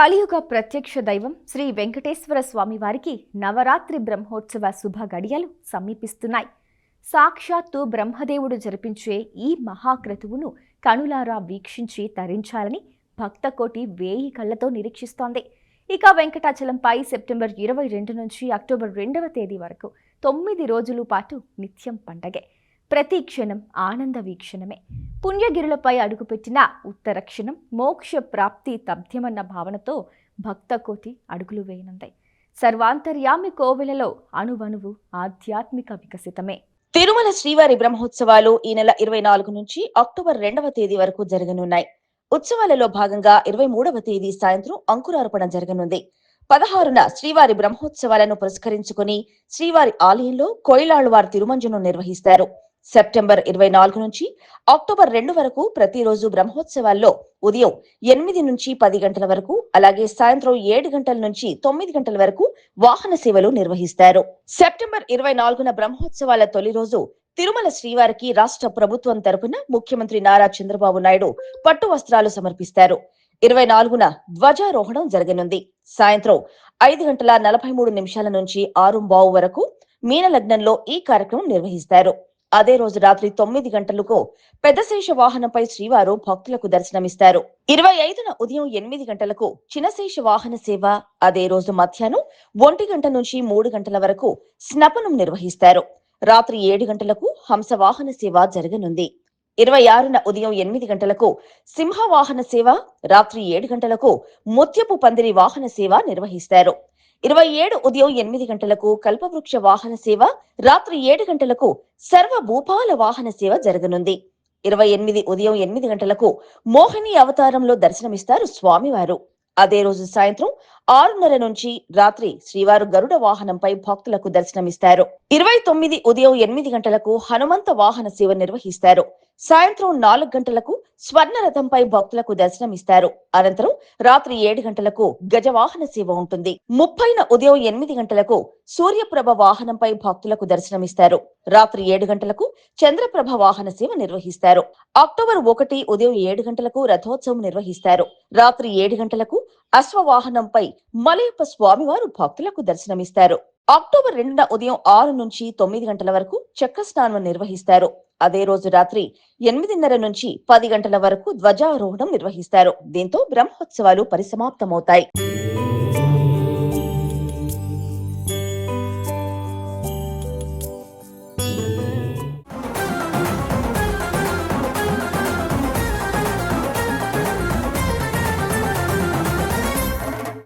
కలియుగ ప్రత్యక్ష దైవం శ్రీ వెంకటేశ్వర స్వామి వారికి నవరాత్రి బ్రహ్మోత్సవ శుభ గడియలు సమీపిస్తున్నాయి. సాక్షాత్తు బ్రహ్మదేవుడు జరిపించే ఈ మహాక్రతువును కనులారా వీక్షించి తరించాలని భక్తకోటి వేయి కళ్ళతో నిరీక్షిస్తోంది. ఇక వెంకటాచలంపై సెప్టెంబర్ ఇరవై రెండు నుంచి అక్టోబర్ రెండవ తేదీ వరకు తొమ్మిది రోజుల పాటు నిత్యం పండగే. ప్రతి క్షణం ఆనంద వీక్షణమే. పుణ్యగిరులపై అడుగుపెట్టిన ఉత్తరక్షణం మోక్ష ప్రాప్తి తథ్యమన్న భావనతో భక్తకోటి అడుగులు వేయనుంది. సర్వాంతర్యామి కోవెలలో అణువణువు ఆధ్యాత్మిక వికసితమే. తిరుమల శ్రీవారి బ్రహ్మోత్సవాలు ఈ నెల ఇరవై నాలుగు నుంచి అక్టోబర్ రెండవ తేదీ వరకు జరగనున్నాయి. ఉత్సవాలలో భాగంగా ఇరవై మూడవ తేదీ సాయంత్రం అంకురార్పణ జరగనుంది. పదహారున శ్రీవారి బ్రహ్మోత్సవాలను పురస్కరించుకుని శ్రీవారి ఆలయంలో కోయిలాళ్వారి తిరుమంజను నిర్వహిస్తారు. సెప్టెంబర్ ఇరవై నాలుగు నుంచి అక్టోబర్ రెండు వరకు ప్రతిరోజు బ్రహ్మోత్సవాల్లో ఉదయం ఎనిమిది నుంచి పది గంటల వరకు అలాగే సాయంత్రం ఏడు గంటల నుంచి తొమ్మిది గంటల వరకు వాహన సేవలు నిర్వహిస్తారు. సెప్టెంబర్ ఇరవై నాలుగున బ్రహ్మోత్సవాల తొలి రోజు తిరుమల శ్రీవారికి రాష్ట్ర ప్రభుత్వం తరపున ముఖ్యమంత్రి నారా చంద్రబాబు నాయుడు పట్టు వస్త్రాలు సమర్పిస్తారు. ఇరవై నాలుగున ధ్వజారోహణం జరగనుంది. సాయంత్రం ఐదు గంటల నలభై మూడు నిమిషాల నుంచి ఆరు బావు వరకు మీనలగ్నంలో ఈ కార్యక్రమం నిర్వహిస్తారు. అదే రోజు రాత్రి తొమ్మిది గంటలకు పెద్దశేష వాహనంపై శ్రీవారు భక్తులకు దర్శనమిస్తారు. ఇరవై ఐదున ఉదయం ఎనిమిది గంటలకు చిన్నశేష వాహన సేవ అదే రోజు మధ్యాహ్నం ఒంటి గంట నుంచి మూడు గంటల వరకు స్నపనం నిర్వహిస్తారు. రాత్రి ఏడు గంటలకు హంస వాహన సేవ జరగనుంది. ఇరవై ఆరున ఉదయం ఎనిమిది గంటలకు సింహ వాహన సేవ రాత్రి ఏడు గంటలకు ముత్యపు పందిరి వాహన సేవ నిర్వహిస్తారు. ఇరవై ఏడు ఉదయం ఎనిమిది గంటలకు కల్పవృక్ష వాహన సేవ రాత్రి ఏడు గంటలకు సర్వ భూపాల వాహన సేవ జరగనుంది. ఇరవై ఎనిమిది ఉదయం ఎనిమిది గంటలకు మోహిని అవతారంలో దర్శనమిస్తారు స్వామివారు. అదే రోజు సాయంత్రం ఆరున్నర నుంచి రాత్రి శ్రీవారు గరుడ వాహనంపై భక్తులకు దర్శనమిస్తారు. ఇరవై తొమ్మిది ఉదయం ఎనిమిది గంటలకు హనుమంత వాహన సేవ నిర్వహిస్తారు. సాయంత్రం నాలుగు గంటలకు స్వర్ణ రథంపై భక్తులకు దర్శనమిస్తారు. అనంతరం రాత్రి ఏడు గంటలకు గజవాహన సేవ ఉంటుంది. ముప్పైన ఉదయం ఎనిమిది గంటలకు సూర్యప్రభ వాహనంపై భక్తులకు దర్శనమిస్తారు. రాత్రి ఏడు గంటలకు చంద్రప్రభ వాహన సేవ నిర్వహిస్తారు. అక్టోబర్ ఒకటి ఉదయం ఏడు గంటలకు రథోత్సవం నిర్వహిస్తారు. రాత్రి ఏడు గంటలకు అశ్వవాహనంపై మలయప్ప స్వామివారు భక్తులకు దర్శనమిస్తారు. అక్టోబర్ రెండున ఉదయం ఆరు నుంచి తొమ్మిది గంటల వరకు చక్ర స్నానం నిర్వహిస్తారు. అదే రోజు రాత్రి ఎనిమిదిన్నర నుంచి పది గంటల వరకు ధ్వజారోహణం నిర్వహిస్తారు. దీంతో బ్రహ్మోత్సవాలు పరిసమాప్తమవుతాయి.